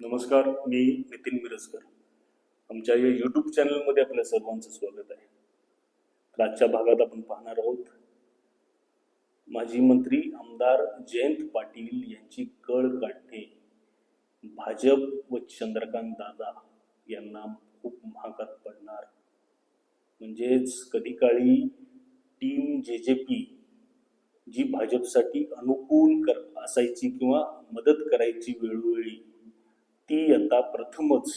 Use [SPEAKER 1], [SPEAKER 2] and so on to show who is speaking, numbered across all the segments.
[SPEAKER 1] नमस्कार मी नितीन मिरजकर. आमच्या या यूट्यूब चॅनलमध्ये आपल्या सर्वांचं स्वागत आहे. तर आजच्या भागात आपण पाहणार आहोत माजी मंत्री आमदार जयंत पाटील यांची कळ काढणे भाजप व चंद्रकांत दादा यांना खूप महागात पडणार. म्हणजेच कधी काळी team J J P G भाजपसाठी अनुकूल कर असायची किंवा मदत करायची वेळोवेळी ती आता प्रथमच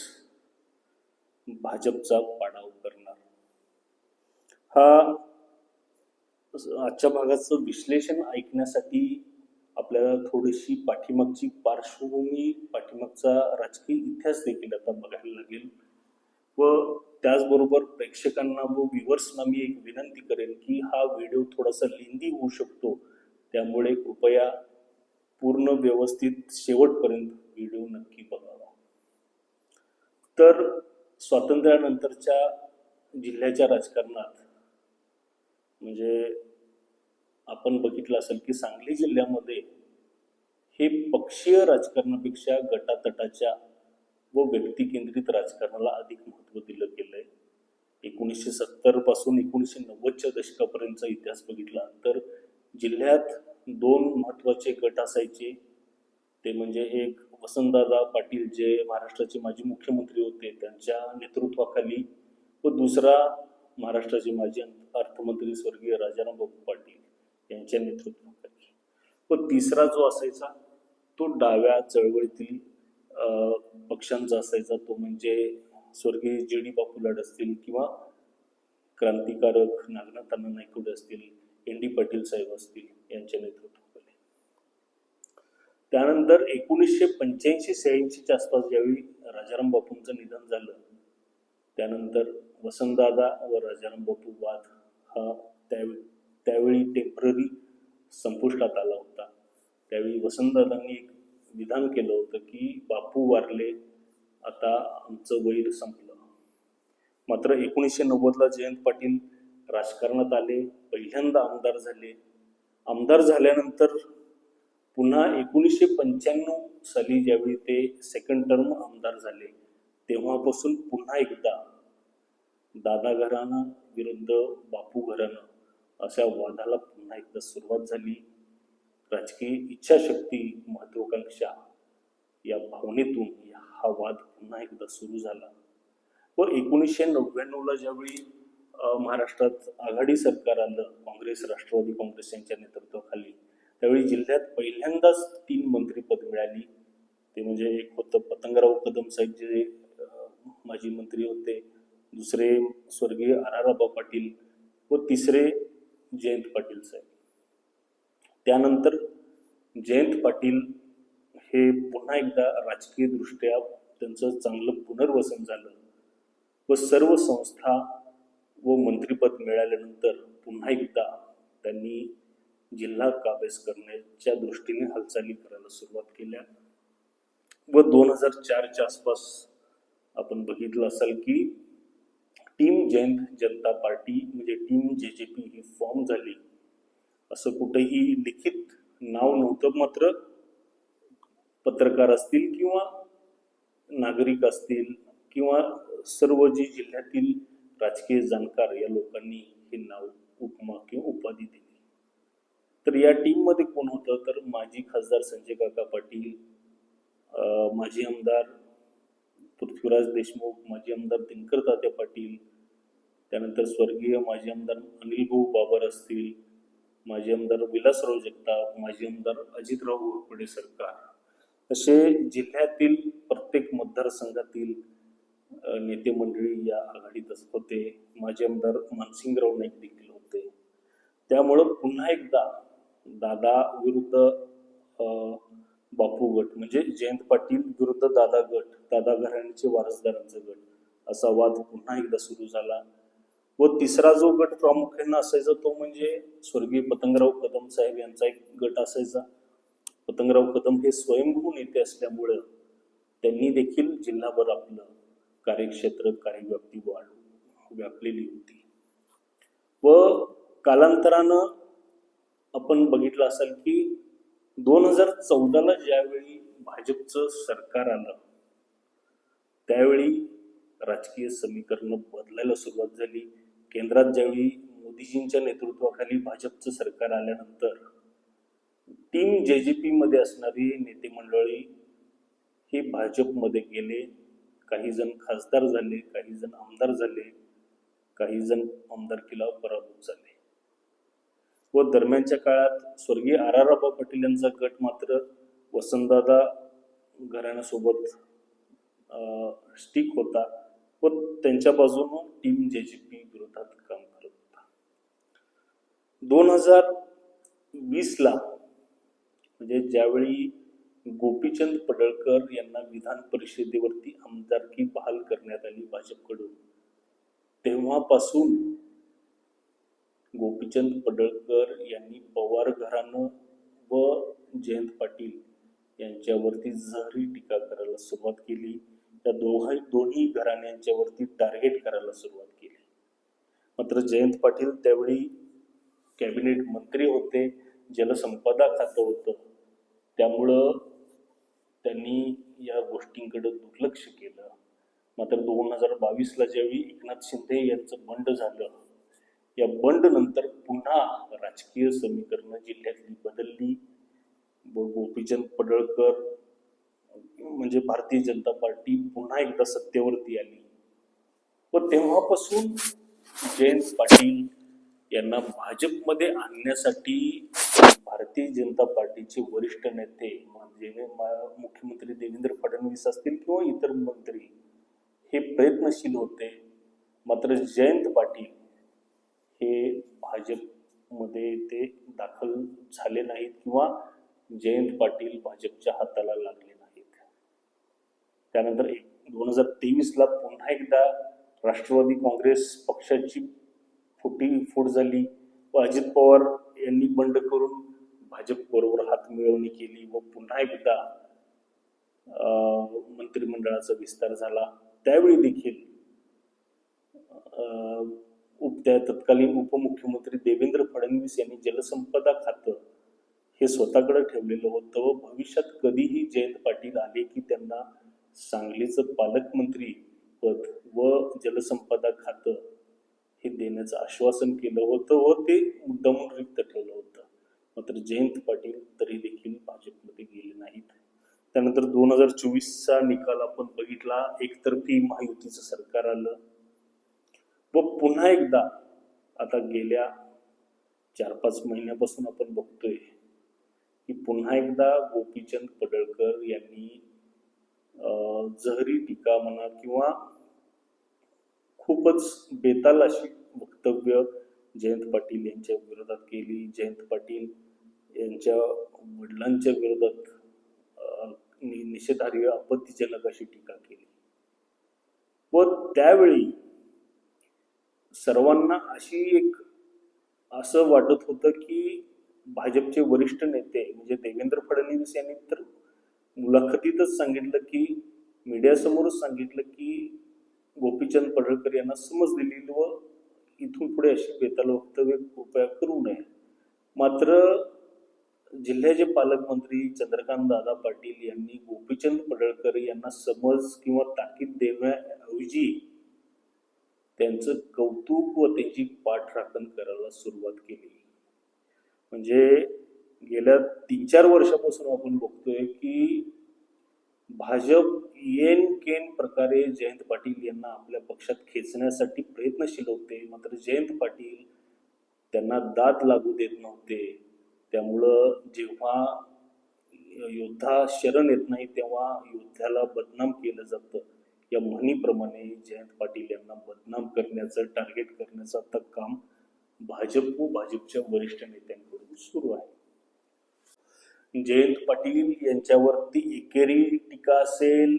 [SPEAKER 1] भाजपचा पाडाव करणार. हा आजच्या भागाचं विश्लेषण ऐकण्यासाठी आपल्याला थोडीशी पाठीमागची पार्श्वभूमी पाठीमागचा राजकीय इतिहास देखील आता बघायला लागेल. व त्याचबरोबर प्रेक्षकांना व व्ह्युअर्सना मी एक विनंती करेन की हा व्हिडिओ थोडासा लेंदी होऊ शकतो. त्यामुळे कृपया पूर्ण व्यवस्थित शेवटपर्यंत व्हिडिओ नक्की बघा. तर स्वातंत्र्यानंतरच्या जिल्ह्याच्या राजकारणात म्हणजे आपण बघितलं असेल की सांगली जिल्ह्यामध्ये हे पक्षीय राजकारणापेक्षा गटातटाच्या व व्यक्तिकेंद्रित राजकारणाला अधिक महत्त्व दिलं गेलं आहे एकोणीसशे सत्तरपासून एकोणीसशे नव्वदच्या दशकापर्यंतचा इतिहास बघितला तर जिल्ह्यात दोन महत्त्वाचे गट असायचे. ते म्हणजे एक वसंतदादा पाटील जे महाराष्ट्राचे माजी मुख्यमंत्री होते त्यांच्या नेतृत्वाखाली व दुसरा महाराष्ट्राचे माजी अर्थमंत्री स्वर्गीय राजाराम बापू पाटील यांच्या नेतृत्वाखाली. व तिसरा जो असायचा तो डाव्या चळवळीतील पक्षांचा असायचा तो म्हणजे स्वर्गीय जे डी बापूलाड असतील किंवा क्रांतिकारक नागनाथांना अण्णा असतील एन डी पाटील साहेब असतील यांच्या नेतृत्व त्यानंतर एकोणीसशे पंच्याऐंशी शहाऐंशीच्या आसपास ज्यावेळी राजाराम बापूंचं निधन झालं त्यानंतर वसंतदादा व राजाराम बापू वाद हा त्यावेळी त्यावेळी टेंपररी संपुष्टात आला होता. त्यावेळी वसंतदादांनी एक विधान केलं होतं की बापू वारले आता आमचं वैर संपलं. मात्र एकोणीसशे नव्वदला जयंत पाटील राजकारणात आले पहिल्यांदा आमदार झाले. आमदार झाल्यानंतर पुन्हा एकोणीसशे पंच्याण्णव साली ज्यावेळी ते सेकंड टर्म आमदार झाले तेव्हापासून पुन्हा एकदा दादा घराणं विरुद्ध बापू घराणं अशा वादाला पुन्हा एकदा सुरुवात झाली. राजकीय इच्छाशक्ती महत्वाकांक्षा या भावनेतून हा वाद पुन्हा एकदा सुरू झाला. व एकोणीसशे नव्याण्णवला ज्यावेळी महाराष्ट्रात आघाडी सरकार आलं काँग्रेस राष्ट्रवादी काँग्रेस यांच्या नेतृत्वाखाली त्यावेळी जिल्ह्यात पहिल्यांदाच तीन मंत्रीपद मिळाली. ते म्हणजे एक होतं पतंगराव कदम साहेब जे माजी मंत्री होते. दुसरे स्वर्गीय आराराबा पाटील व तिसरे जयंत पाटील साहेब. त्यानंतर जयंत पाटील हे पुन्हा एकदा राजकीयदृष्ट्या त्यांचं चांगलं पुनर्वसन झालं व सर्व संस्था व मंत्रिपद मिळाल्यानंतर पुन्हा एकदा त्यांनी जिल्हा काबेज करण्याच्या दृष्टीने हालचाली करायला सुरुवात केल्या. व दोन हजार चारच्या आसपास आपण बघितलं असाल की टीम जैन जनता पार्टी म्हणजे टीम जे जे पी ही फॉर्म झाली. असं कुठेही लिखित नाव नव्हतं मात्र पत्रकार असतील किंवा नागरिक असतील किंवा सर्व जी जिल्ह्यातील राजकीय जाणकार या लोकांनी हे नाव उपमा किंवा उपाधी दिली. तर या टीममध्ये कोण होतं? तर माजी खासदार संजय काका पाटील माजी आमदार पृथ्वीराज देशमुख माजी आमदार दिनकर तात्या पाटील त्यानंतर स्वर्गीय माजी आमदार अनिल भाऊ बाबर असतील माजी आमदार विलासराव जगताप माजी आमदार अजितराव घोरपडे सरकार. असे जिल्ह्यातील प्रत्येक मतदारसंघातील नेते मंडळी या आघाडीतच होते. माजी आमदार मानसिंगराव नाईक देखील होते. त्यामुळं पुन्हा एकदा दादा विरुद्ध बापू गट म्हणजे जयंत पाटील विरुद्ध दादा गट दादा घराण्याचे वारसदारांचा गट असा वाद पुन्हा एकदा सुरू झाला. व तिसरा जो गट प्रामुख्यानं असायचा तो म्हणजे स्वर्गीय पतंगराव कदम साहेब यांचा एक गट असायचा. पतंगराव कदम हे स्वयंभू नेते असल्यामुळं त्यांनी देखील जिल्हाभर आपलं कार्यक्षेत्र कार्यव्याप्ती वाढ व्यापलेली होती. व कालांतरानं आपण बघितलं असाल की दोन हजार चौदाला ज्यावेळी भाजपचं सरकार आलं त्यावेळी राजकीय समीकरणं बदलायला सुरुवात झाली. केंद्रात ज्यावेळी मोदीजींच्या नेतृत्वाखाली भाजपचं सरकार आल्यानंतर टीम जे जे पीमध्ये असणारी नेते मंडळी हे भाजपमध्ये गेले. काही जण खासदार झाले काही जण आमदार झाले काही जण आमदारकीला पराभूत झाले. व दरम्यानच्या काळात स्वर्गीय आर आर राबा पाटील यांचा गट मात्र वसंतदादा घराण्यासोबत स्टिक होता व त्यांच्या बाजूनं टीम जे जे पी विरोधात काम करत होता. दोन हजार वीसला म्हणजे ज्यावेळी गोपीचंद पडळकर यांना विधान परिषदेवरती आमदारकी बहाल करण्यात आली भाजपकडून तेव्हापासून गोपीचंद पडळकर यांनी पवार घराणं व जयंत पाटील यांच्यावरती जहरी टीका करायला सुरुवात केली त्या दोघा दोन्ही घराण्यांच्यावरती टार्गेट करायला सुरुवात केली. मात्र जयंत पाटील त्यावेळी कॅबिनेट मंत्री होते जलसंपदा खातं होतं. त्यामुळं त्यांनी या गोष्टींकडे दुर्लक्ष केलं. मात्र दोन हजार बावीसला ज्यावेळी एकनाथ शिंदे यांचं बंड झालं या बंड नंतर पुन्हा राजकीय समीकरणं जिल्ह्यातली बदलली. गोपीचंद पडळकर म्हणजे भारतीय जनता पार्टी पुन्हा एकदा सत्तेवरती आली. व तेव्हापासून जयंत पाटील यांना भाजपमध्ये आणण्यासाठी भारतीय जनता पार्टीचे वरिष्ठ नेते म्हणजे मा- मुख्यमंत्री देवेंद्र फडणवीस असतील किंवा इतर मंत्री हे प्रयत्नशील होते. मात्र जयंत पाटील हे भाजपमध्ये ते दाखल झाले नाहीत किंवा जयंत पाटील भाजपच्या हाताला लागले नाहीत. त्यानंतर एक दोन हजार तेवीसला पुन्हा एकदा राष्ट्रवादी काँग्रेस पक्षाची फुटी फूट झाली. व अजित पवार यांनी बंड करून भाजप बरोबर हात मिळवणी केली व पुन्हा एकदा मंत्रिमंडळाचा विस्तार झाला. त्यावेळी देखील अं, उप तत्कालीन उपमुख्यमंत्री देवेंद्र फडणवीस यांनी जलसंपदा खातं हे स्वतःकडे ठेवलेलं होतं व भविष्यात कधीही जयंत पाटील आले की त्यांना सांगलीचं पालकमंत्री पद व जलसंपदा खातं हे देण्याचं आश्वासन केलं होतं व ते मुद्दामून रिक्त ठेवलं होतं. मात्र जयंत पाटील तरी देखील भाजपमध्ये गेले नाहीत. त्यानंतर दोन हजार चोवीसचा निकाल आपण बघितला. एकतर्फी महायुतीचं सरकार आलं. व पुन्हा एकदा आता गेल्या चार पाच महिन्यापासून आपण बघतोय की पुन्हा एकदा गोपीचंद पडळकर यांनी जहरी टीका म्हणा किंवा खूपच बेताल अशी वक्तव्य जयंत पाटील यांच्या विरोधात केली. जयंत पाटील यांच्या वडिलांच्या विरोधात नि- निषेधार्ह आपत्तीजनक अशी टीका केली. व त्यावेळी सर्वांना अशी एक असं वाटत होतं की भाजपचे वरिष्ठ नेते म्हणजे देवेंद्र फडणवीस यांनी तर मुलाखतीतच सांगितलं की मीडियासमोरच सांगितलं की गोपीचंद पडळकर यांना समज दिलेली व इथून पुढे अशी बेताल वक्तव्य कृपया करू नये. मात्र जिल्ह्याचे पालकमंत्री चंद्रकांत दादा पाटील यांनी गोपीचंद पडळकर यांना समज किंवा ताकीद देण्याऐवजी त्यांचं कौतुक व त्यांची पाठराखण करायला सुरुवात केली. म्हणजे गेल्या तीन चार वर्षापासून आपण बघतोय की भाजप येन केन प्रकारे जयंत पाटील यांना आपल्या पक्षात खेचण्यासाठी प्रयत्नशील होते. मात्र जयंत पाटील त्यांना दाद लागू देत नव्हते. त्यामुळं जेव्हा योद्धा शरण येत नाही तेव्हा योद्ध्याला बदनाम केलं जातं. या म्हणीप्रमाणे जयंत पाटील यांना बदनाम करण्याचं टार्गेट करण्याचं आता काम भाजप व भाजपच्या वरिष्ठ नेत्यांकडून सुरू आहे. जयंत पाटील यांच्यावरती एकेरी टीका असेल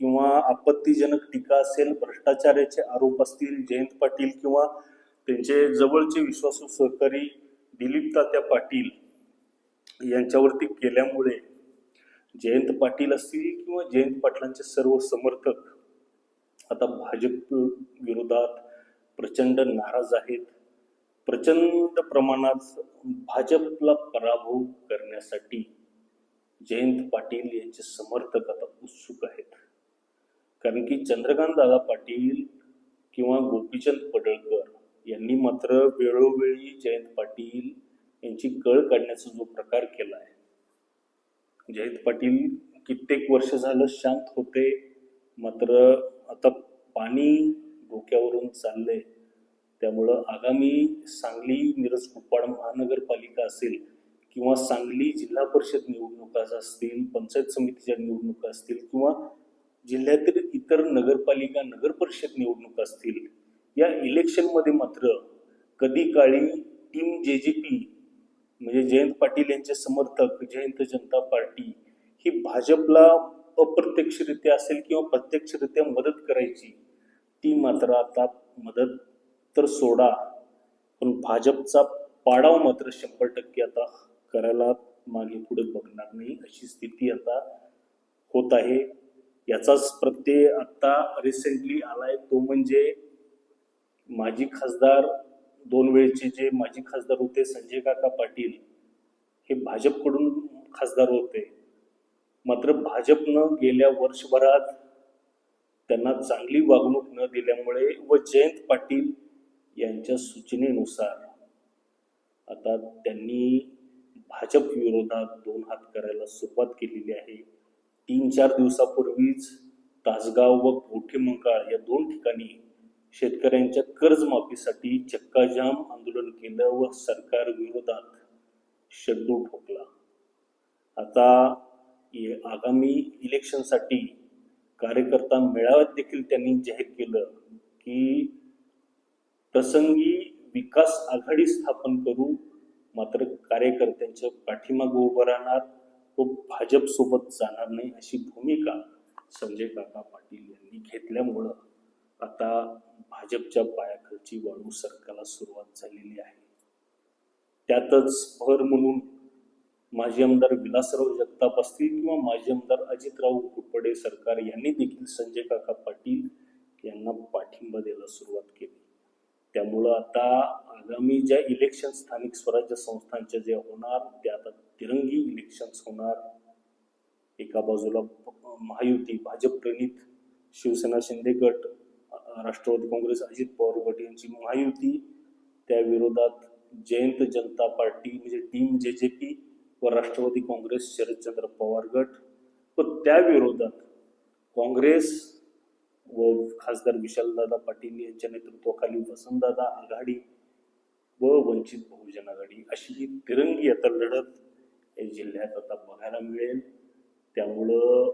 [SPEAKER 1] किंवा आपत्तीजनक टीका असेल भ्रष्टाचाराचे आरोप असतील जयंत पाटील किंवा त्यांचे जवळचे विश्वासू सहकारी दिलीप तात्या पाटील यांच्यावरती केल्यामुळे जयंत पाटील असतील किंवा जयंत पाटलांचे सर्व समर्थक आता भाजप विरोधात प्रचंड नाराज आहेत. प्रचंड प्रमाणात भाजपला पराभव करण्यासाठी जयंत पाटील यांचे समर्थक आता उत्सुक आहेत. कारण की चंद्रकांत दादा पाटील किंवा गोपीचंद पडळकर यांनी मात्र वेळोवेळी जयंत पाटील यांची कळ काढण्याचा जो प्रकार केला आहे म्हणजे जयंत पाटील कित्येक वर्ष झालं शांत होते. मात्र आता पाणी डोक्यावरून चाललंय. त्यामुळं आगामी सांगली मिरज कुपवाड महानगरपालिका असेल किंवा सांगली जिल्हा परिषद निवडणुका असतील पंचायत समितीच्या निवडणुका असतील किंवा जिल्ह्यातील इतर नगरपालिका नगर परिषद निवडणुका असतील या इलेक्शनमध्ये मात्र कधी काळी टीम जे जे पी म्हणजे जयंत पाटील यांचे समर्थक जयंत जनता पार्टी ही भाजपला अप्रत्यक्षरित्या असेल किंवा प्रत्यक्षरित्या मदत करायची ती मात्र आता मदत तर सोडा पण भाजपचा पाडाव मात्र शंभर टक्के आता करायला मागे पुढे बघणार नाही अशी स्थिती आता होत आहे. याचाच प्रत्यय आता रिसेंटली आलाय तो म्हणजे माजी खासदार दोन वेळचे जे माजी खासदार होते संजय काका पाटील हे भाजपकडून खासदार होते. मात्र भाजपनं गेल्या वर्षभरात त्यांना चांगली वागणूक न दिल्यामुळे व जयंत पाटील यांच्या सूचनेनुसार आता त्यांनी भाजप विरोधात दोन हात करायला सुरुवात केलेली आहे. तीन चार दिवसापूर्वीच तासगाव व कोठे मंकाळ या दोन ठिकाणी शेतकऱ्यांच्या कर्जमाफीसाठी चक्काजाम आंदोलन केलं व सरकार विरोधात शड्डू ठोकला. आता ये- आगामी इलेक्शनसाठी कार्यकर्ता मेळाव्यात देखील त्यांनी जाहीर केलं की प्रसंगी विकास आघाडी स्थापन करू मात्र कार्यकर्त्यांच्या पाठीमागे उभं राहणार व भाजप सोबत जाणार नाही अशी भूमिका संजय काका पाटील यांनी घेतल्यामुळं आता भाजपच्या पायाखालची वाळू सरकारला सुरुवात झालेली आहे. त्यातच भर म्हणून माजी आमदार विलासराव जगताप असतील किंवा माजी आमदार अजितराव घोरपडे सरकार यांनी देखील संजय काका पाटील यांना पाठिंबा द्यायला सुरुवात केली. त्यामुळं आता आगामी ज्या इलेक्शन स्थानिक स्वराज्य संस्थांच्या ज्या होणार त्या आता तिरंगी इलेक्शन्स होणार. एका बाजूला महायुती भाजप प्रणित शिवसेना शिंदे गट राष्ट्रवादी काँग्रेस अजित पवार गट यांची महायुती. त्या विरोधात जयंत जनता पार्टी म्हणजे टीम जे जे पी व राष्ट्रवादी काँग्रेस शरदचंद्र पवार गट. व त्या विरोधात काँग्रेस व खासदार विशालदादा पाटील यांच्या नेतृत्वाखाली वसंतदादा आघाडी व वंचित बहुजन आघाडी अशी ही तिरंगी आता लढत या जिल्ह्यात आता बघायला मिळेल. त्यामुळं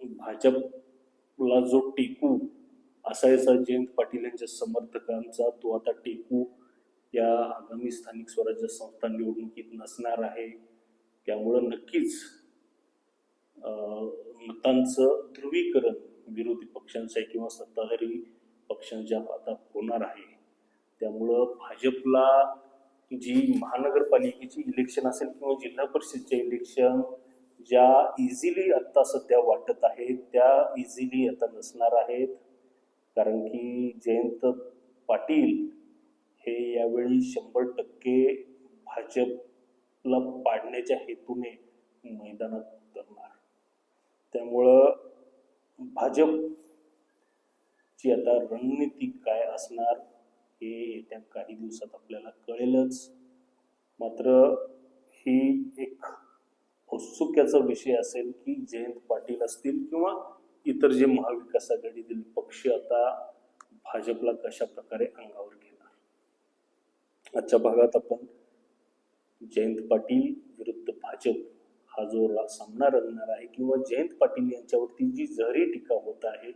[SPEAKER 1] भाजपला जो टेकू असायचा जयंत पाटील यांच्या समर्थकांचा. तो आता टेकू या आगामी स्थानिक स्वराज्य संस्था निवडणुकीत नसणार आहे. त्यामुळं नक्कीच मतांचं ध्रुवीकरण विरोधी पक्षांच्या किंवा सत्ताधारी पक्षांच्या आता होणार आहे. त्यामुळं भाजपला जी महानगरपालिकेची इलेक्शन असेल किंवा जिल्हा परिषदचे इलेक्शन ज्या इझिली आत्ता सध्या वाटत आहेत त्या इझिली आता नसणार आहेत. कारण की जयंत पाटील हे यावेळी शंभर टक्के भाजपला पाडण्याच्या हेतूने मैदानात उतरणार. त्यामुळं भाजपची आता रणनीती काय असणार हे येत्या काही दिवसात आपल्याला कळेलच. मात्र ही एक औत्सुक्याचा विषय असेल की जयंत पाटील असतील किंवा इतर जे महाविकास आघाडीतील पक्ष आता भाजपला कशा प्रकारे अंगावर घेणार? आजच्या भागात आपण जयंत पाटील विरुद्ध भाजप हा जो रा- सामना रंगणार आहे किंवा जयंत पाटील यांच्यावरती जी जहरी टीका होत आहे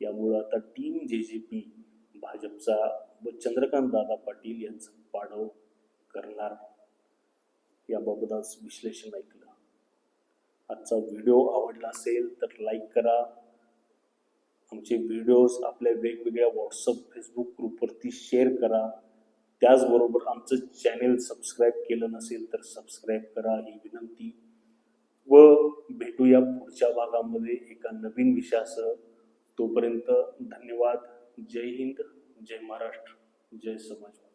[SPEAKER 1] यामुळं आता टीम जे जे पी भाजपचा व चंद्रकांत दादा पाटील यांचं पाडव करणार याबाबत आज विश्लेषण ऐकलं. आजचा व्हिडिओ आवडला असेल तर लाईक करा. आमचे व्हिडिओज आपल्या वेगवेगळ्या व्हॉट्सअप फेसबुक ग्रुपवरती शेअर करा. त्याचबरोबर आमचं चॅनेल सबस्क्राईब केलं नसेल तर सबस्क्राईब करा ही विनंती. व भेटूया पुढच्या भागामध्ये एका नवीन विषयासह. तोपर्यंत धन्यवाद. जय हिंद. जय महाराष्ट्र. जय समाज